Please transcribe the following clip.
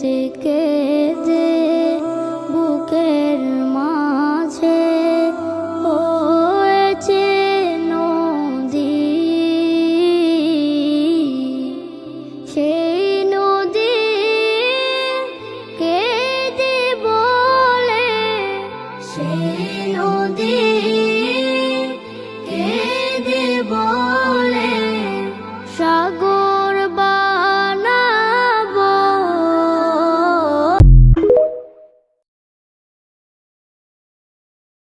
নিজেকে যে বুকের মাঝে হয়েছে নদী। সেই নদী কে যে বলে, সেই নদী কে কেঁদে বলে।